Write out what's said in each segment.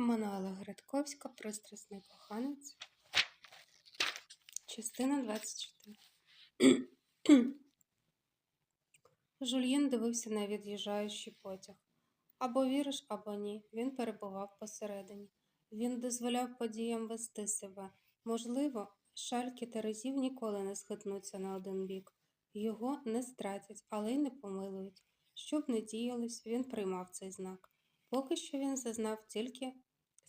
Мануела Гридковська Пристрасний коханець. Частина 24. Жульєн дивився на від'їжджаючий потяг. Або віриш, або ні. Він перебував посередині. Він дозволяв подіям вести себе. Можливо, шальки Терезів ніколи не схитнуться на один бік. Його не стратять, але й не помилують. Щоб не діялось, він приймав цей знак. Поки що він зазнав тільки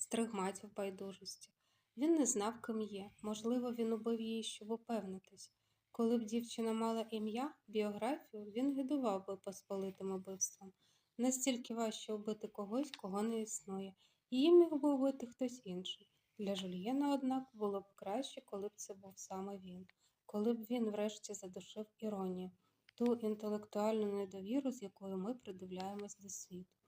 стригматів байдужості. Він не знав, ким є. Можливо, він убив її, щоб упевнитись. Коли б дівчина мала ім'я, біографію, він гидував би посполитим убивством. Настільки важче вбити когось, кого не існує. Її міг би вбити хтось інший. Для Жульєна, однак, було б краще, коли б це був саме він, коли б він врешті задушив іронію, ту інтелектуальну недовіру, з якою ми придивляємось до світу.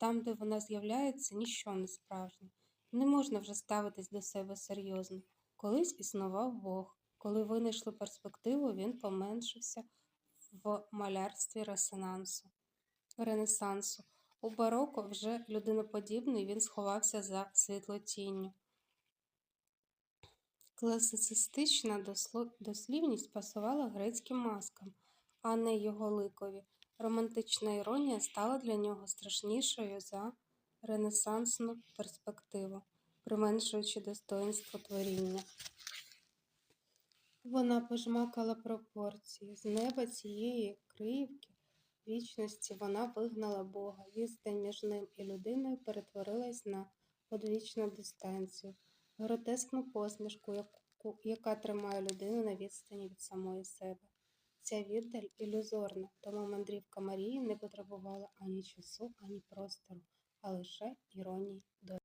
Там, де вона з'являється, ніщо не справжнє. Не можна вже ставитись до себе серйозно. Колись існував Бог. Коли винайшли перспективу, він поменшився в малярстві ресонансу. Ренесансу. У бароко вже людиноподібний він сховався за світлотінню. Класицистична дослівність пасувала грецьким маскам, а не його ликові. Романтична іронія стала для нього страшнішою за ренесансну перспективу, применшуючи достоинство творіння. Вона пожмакала пропорції. З неба цієї криївки вічності вона вигнала Бога. Відстань між ним і людиною перетворилась на одвічну дистанцію, гротескну посмішку, яка тримає людину на відстані від самої себе. Ця віддаль ілюзорна, тому мандрівка Марії не потребувала ані часу, ані простору, а лише іронії долі.